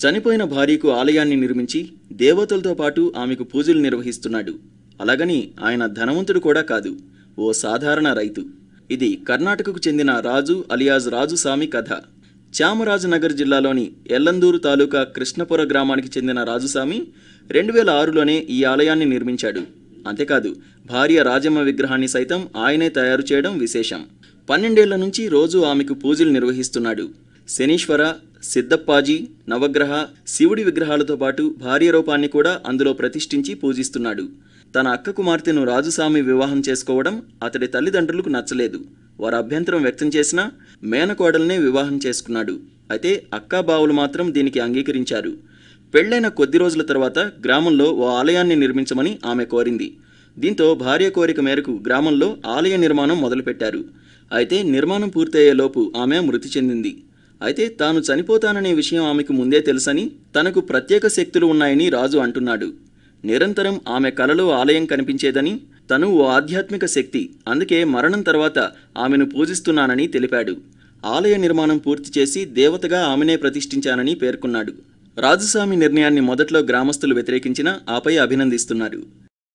చనిపోయిన భార్యకు ఆలయాన్ని నిర్మించి దేవతలతో పాటు ఆమెకు పూజలు నిర్వహిస్తున్నాడు. అలాగని ఆయన ధనవంతుడు కూడా కాదు ఓ సాధారణ రైతు. ఇది కర్ణాటకకు చెందిన రాజు అలియాజ్ రాజుసామి కథ. చామరాజనగర్ జిల్లాలోని ఎల్లందూరు తాలూకా కృష్ణపుర గ్రామానికి చెందిన రాజుసామి రెండు వేల ఆరులోనే ఈ ఆలయాన్ని నిర్మించాడు. అంతేకాదు భార్య రాజమ్మ విగ్రహాన్ని సైతం ఆయనే తయారు చేయడం విశేషం. పన్నెండేళ్ళ నుంచి రోజు ఆమెకు పూజలు నిర్వహిస్తున్నాడు. శనీశ్వర సిద్ధప్పాజీ నవగ్రహ శివుడి విగ్రహాలతో పాటు భార్య రూపాన్ని కూడా అందులో ప్రతిష్ఠించి పూజిస్తున్నాడు. తన అక్క కుమార్తెను రాజుస్వామి వివాహం చేసుకోవడం అతడి తల్లిదండ్రులకు నచ్చలేదు. వారు అభ్యంతరం వ్యక్తం చేసినా మేనకోడల్నే వివాహం చేసుకున్నాడు. అయితే అక్కా బావులు మాత్రం దీనికి అంగీకరించారు. పెళ్ళైన కొద్ది రోజుల తర్వాత గ్రామంలో ఓ ఆలయాన్ని నిర్మించమని ఆమె కోరింది. దీంతో భార్య కోరిక మేరకు గ్రామంలో ఆలయ నిర్మాణం మొదలుపెట్టారు. అయితే నిర్మాణం పూర్తయ్యేలోపు ఆమె మృతి చెందింది. అయితే తాను చనిపోతాననే విషయం ఆమెకు ముందే తెలుసని తనకు ప్రత్యేక శక్తులు ఉన్నాయని రాజు అంటున్నాడు. నిరంతరం ఆమె కలలో ఆలయం కనిపించేదని తను ఓ ఆధ్యాత్మిక శక్తి అందుకే మరణం తర్వాత ఆమెను పూజిస్తున్నానని తెలిపాడు. ఆలయ నిర్మాణం పూర్తి చేసి దేవతగా ఆమెనే ప్రతిష్ఠించానని పేర్కొన్నాడు. రాజుస్వామి నిర్ణయాన్ని మొదట్లో గ్రామస్తులు వ్యతిరేకించినా ఆపై అభినందిస్తున్నారు.